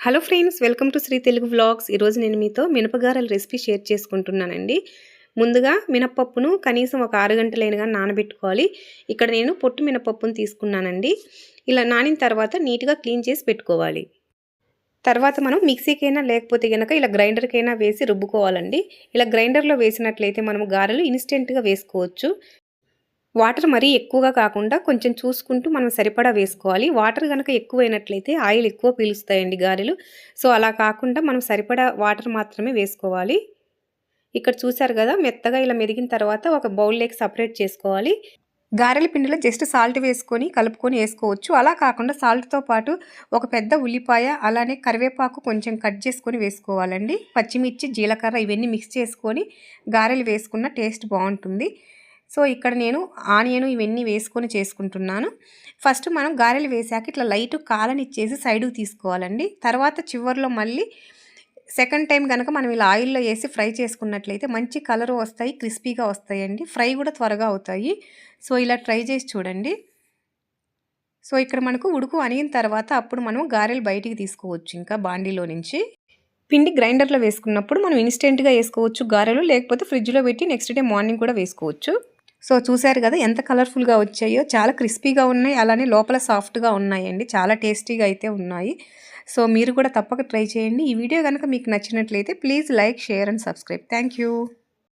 Hello friends welcome to Sri Telugu vlogs. ఈరోజు నేను మీతో మినపగారల రెసిపీ షేర్ చేసుకుంటున్నానండి. ముందుగా మినపప్పును కనీసం ఒక ఆరు గంటలైనగా నానబెట్టుకోవాలి. ఇక్కడ నేను పొట్టు మినపప్పును తీసుకున్నానండి. ఇలా నానిన తర్వాత నీట్గా క్లీన్ చేసి పెట్టుకోవాలి. తర్వాత మనం మిక్సీకైనా లేకపోతే కనుక ఇలా గ్రైండర్కైనా వేసి రుబ్బుకోవాలండి. ఇలా గ్రైండర్లో వేసినట్లయితే మనం గారెలు ఇన్స్టెంట్గా వేసుకోవచ్చు. వాటర్ మరీ ఎక్కువగా కాకుండా కొంచెం చూసుకుంటూ మనం సరిపడా వేసుకోవాలి. వాటర్ కనుక ఎక్కువైనట్లయితే ఆయిల్ ఎక్కువ పీలుస్తాయండి గారెలు. సో అలా కాకుండా మనం సరిపడా వాటర్ మాత్రమే వేసుకోవాలి. ఇక్కడ చూసారు కదా మెత్తగా ఇలా మెదిగిన తర్వాత ఒక బౌల్లోకి సపరేట్ చేసుకోవాలి. గారెల పిండిలో జస్ట్ సాల్ట్ వేసుకొని కలుపుకొని వేసుకోవచ్చు. అలా కాకుండా సాల్ట్తో పాటు ఒక పెద్ద ఉల్లిపాయ అలానే కరివేపాకు కొంచెం కట్ చేసుకొని వేసుకోవాలండి. పచ్చిమిర్చి జీలకర్ర ఇవన్నీ మిక్స్ చేసుకొని గారెలు వేసుకున్న టేస్ట్ బాగుంటుంది. సో ఇక్కడ నేను ఆనియన్ ఇవన్నీ వేసుకొని చేసుకుంటున్నాను. ఫస్ట్ మనం గారెలు వేసాక ఇట్లా లైట్ కాలనిచ్చేసి సైడ్కి తీసుకోవాలండి. తర్వాత చివరిలో మళ్ళీ సెకండ్ టైం కనుక మనం ఇలా ఆయిల్లో వేసి ఫ్రై చేసుకున్నట్లయితే మంచి కలర్ వస్తాయి క్రిస్పీగా వస్తాయండి. ఫ్రై కూడా త్వరగా అవుతాయి. సో ఇలా ట్రై చేసి చూడండి. సో ఇక్కడ మనకు ఉడుకు అనిగిన తర్వాత అప్పుడు మనం గారెలు బయటికి తీసుకోవచ్చు ఇంకా బాండీలో నుంచి. పిండి గ్రైండర్లో వేసుకున్నప్పుడు మనం ఇన్స్టెంట్గా వేసుకోవచ్చు గారెలు లేకపోతే ఫ్రిడ్జ్లో పెట్టి నెక్స్ట్ డే మార్నింగ్ కూడా వేసుకోవచ్చు. సో చూశారు కదా ఎంత కలర్ఫుల్గా వచ్చాయో. చాలా క్రిస్పీగా ఉన్నాయి. అలానే లోపల సాఫ్ట్గా ఉన్నాయండి. చాలా టేస్టీగా అయితే ఉన్నాయి. సో మీరు కూడా తప్పక ట్రై చేయండి. ఈ వీడియో కనుక మీకు నచ్చినట్లయితే please like share and subscribe. Thank